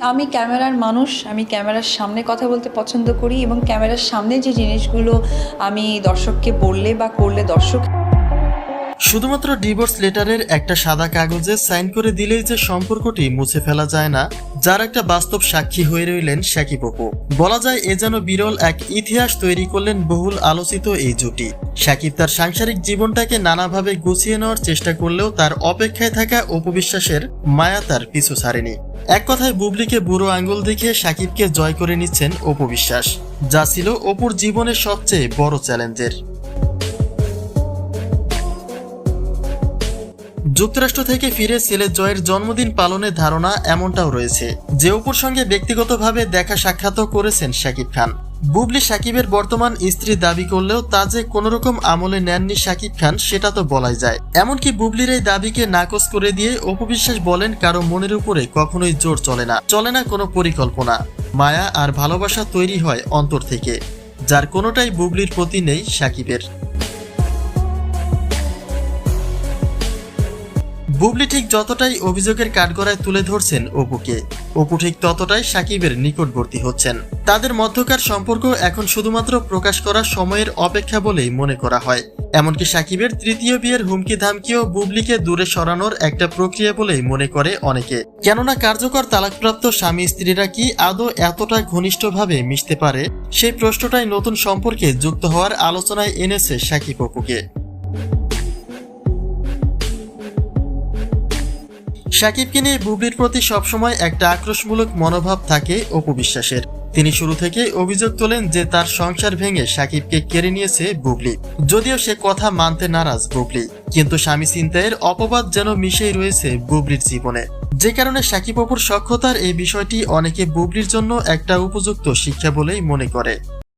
আমি ক্যামেরার মানুষ, আমি ক্যামেরার সামনে কথা বলতে পছন্দ করি এবং ক্যামেরার সামনে যে জিনিসগুলো আমি দর্শককে বললে বা করলে দর্শক শুধুমাত্র ডিভোর্স লেটারের একটা সাদা কাগজে সাইন করে দিলেই যে সম্পর্কটি মুছে ফেলা যায় না, যার একটা বাস্তব সাক্ষী হয়ে রইলেন শাকিব বলা যায় এ যেন বিরল এক ইতিহাস তৈরি করলেন বহুল আলোচিত এই জুটি। শাকিব তার সাংসারিক জীবনটাকে নানাভাবে গুছিয়ে নেওয়ার চেষ্টা করলেও তার অপেক্ষায় থাকা অপবিশ্বাসের মায়া তার পিছু ছাড়েনি। এক কথায় বুবলিকে বুড়ো আঙ্গুল দেখে সাকিবকে জয় করে নিচ্ছেন অপবিশ্বাস, যা ছিল অপুর জীবনের সবচেয়ে বড় চ্যালেঞ্জের। যুক্তরাষ্ট্র থেকে ফিরে ছেলে জয়ের জন্মদিন পালনের ধারণা এমনটাও রয়েছে। যে অপুর সঙ্গে ব্যক্তিগতভাবে দেখা সাক্ষাৎও করেছেন শাকিব খান। বুবলি সাকিবের বর্তমান স্ত্রী দাবি করলেও তা যে কোনোরকম আমলে নেননি শাকিব খান, সেটা তো বলাই যায়। এমনকি বুবলির এই দাবিকে নাকচ করে দিয়ে অপবিশ্বাস বলেন, কারও মনের উপরে কখনোই জোর চলে না। চলে না কোনো পরিকল্পনা। মায়া আর ভালোবাসা তৈরি হয় অন্তর থেকে। যার কোনোটাই বুবলির প্রতি নেই সাকিবের বুবলি ঠিক যতটাই অভিযোগের কাঠগড়ায় তুলে ধরছেন অপুকে, অপু ঠিক ততটাই সাকিবের নিকটবর্তী হচ্ছেন। তাদের মধ্যকার সম্পর্ক এখন শুধুমাত্র প্রকাশ করার সময়ের অপেক্ষা বলেই মনে করা হয়। এমনকি সাকিবের তৃতীয় বিয়ের হুমকি ধামকিও বুবলিকে দূরে সরানোর একটা প্রক্রিয়া বলেই মনে করে অনেকে। কেননা কার্যকর তালাকপ্রাপ্ত স্বামী স্ত্রীরা কি আদৌ এতটা ঘনিষ্ঠভাবে মিশতে পারে? সেই প্রশ্নটাই নতুন সম্পর্কে যুক্ত হওয়ার আলোচনায় এনেছে সাকিব অপুকে। সাকিবকে নিয়ে বুবলির প্রতি সবসময় একটা আক্রোশমূলক মনোভাব থাকে অপু বিশ্বাসের। তিনি শুরু থেকে অভিযোগ তোলেন যে তার সংসার ভেঙে সাকিবকে কেড়ে নিয়েছে বুবলি। যদিও সে কথা মানতে নারাজ বুবলি, কিন্তু স্বামী চিন্তায়ের অপবাদ যেন মিশেই রয়েছে বুবলির জীবনে। যে কারণে সাকিব অপুর সক্ষতার এই বিষয়টি অনেকে বুবলির জন্য একটা উপযুক্ত শিক্ষা বলেই মনে করে।